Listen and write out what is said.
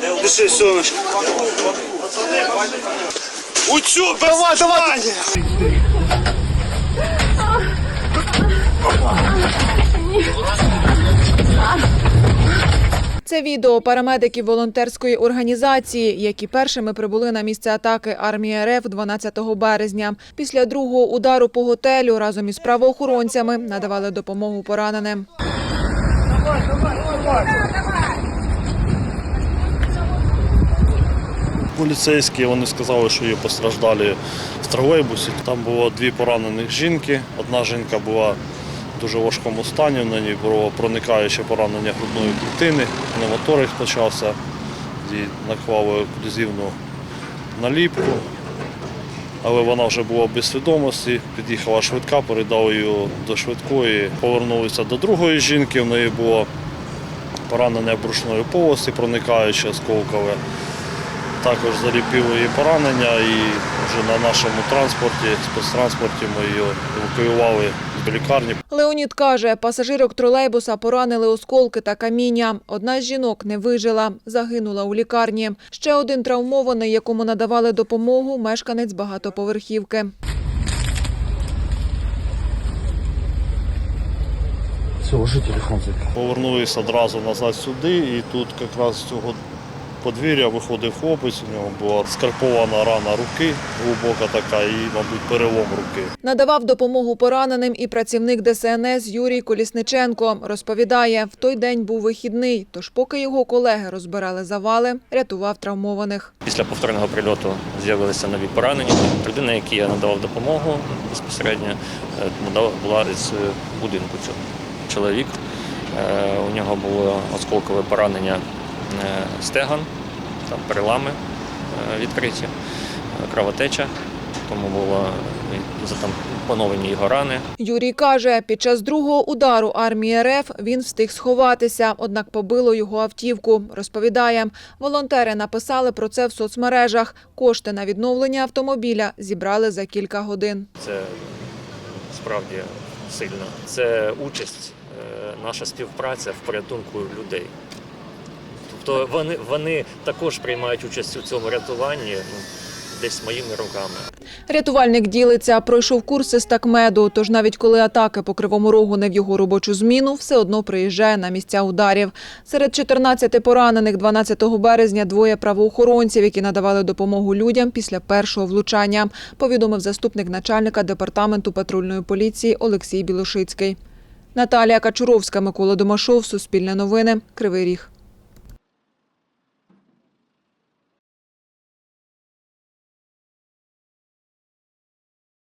Дыши, солнышко. Утюг, давай, давай! Це відео парамедиків волонтерської організації, які першими прибули на місце атаки армії РФ 12 березня. Після другого удару по готелю разом із правоохоронцями надавали допомогу пораненим. Поліцейські вони сказали, що є постраждалі в тролейбусі. Там було дві поранених жінки. Одна жінка була в дуже важкому стані, в неї було проникаюче поранення грудної клітини, пневмоторик почався, їй наклали оклюзивну наліпку. Але вона вже була без свідомості, під'їхала швидка, передали її до швидкої, повернулися до другої жінки, в неї було поранення брушної полості, проникаюче осколкове. Також заліпили її поранення і вже на нашому транспорті, спецтранспорті ми її евакуювали до лікарні. Леонід каже, пасажирок тролейбуса поранили осколки та каміння. Одна з жінок не вижила, загинула у лікарні. Ще один травмований, якому надавали допомогу, мешканець багатоповерхівки. Все, ложи телефон. Повернулися одразу назад сюди, і тут якраз цього подвір'я виходив хлопець, у нього була скарпована рана руки, глибока така, і, мабуть, перелом руки. Надавав допомогу пораненим і працівник ДСНС Юрій Колісниченко. Розповідає, в той день був вихідний, тож поки його колеги розбирали завали, рятував травмованих. Після повторного прильоту з'явилися нові поранені. Людина, якій я надавав допомогу безпосередньо, е, була з будинку цього. Чоловік. Е, У нього було осколкове поранення е, стегон, там перелами е, відкриті, е, кровотеча, тому було і затампоновані його рани. Юрій каже, під час другого удару армії РФ він встиг сховатися, однак побило його автівку. Розповідає, волонтери написали про це в соцмережах. Кошти на відновлення автомобіля зібрали за кілька годин. Це справді сильно. Це участь, наша співпраця в порятунку людей. Тобто вони, вони також приймають участь у цьому рятуванні ну, десь моїми руками. Рятувальник ділиться, пройшов курси з такмеду, тож навіть коли атаки по Кривому Рогу не в його робочу зміну, все одно приїжджає на місця ударів. Серед 14 поранених 12 березня двоє правоохоронців, які надавали допомогу людям після першого влучання, повідомив заступник начальника департаменту патрульної поліції Олексій Білошицький. Наталія Качуровська, Микола Домашов, Суспільне новини, Кривий Ріг.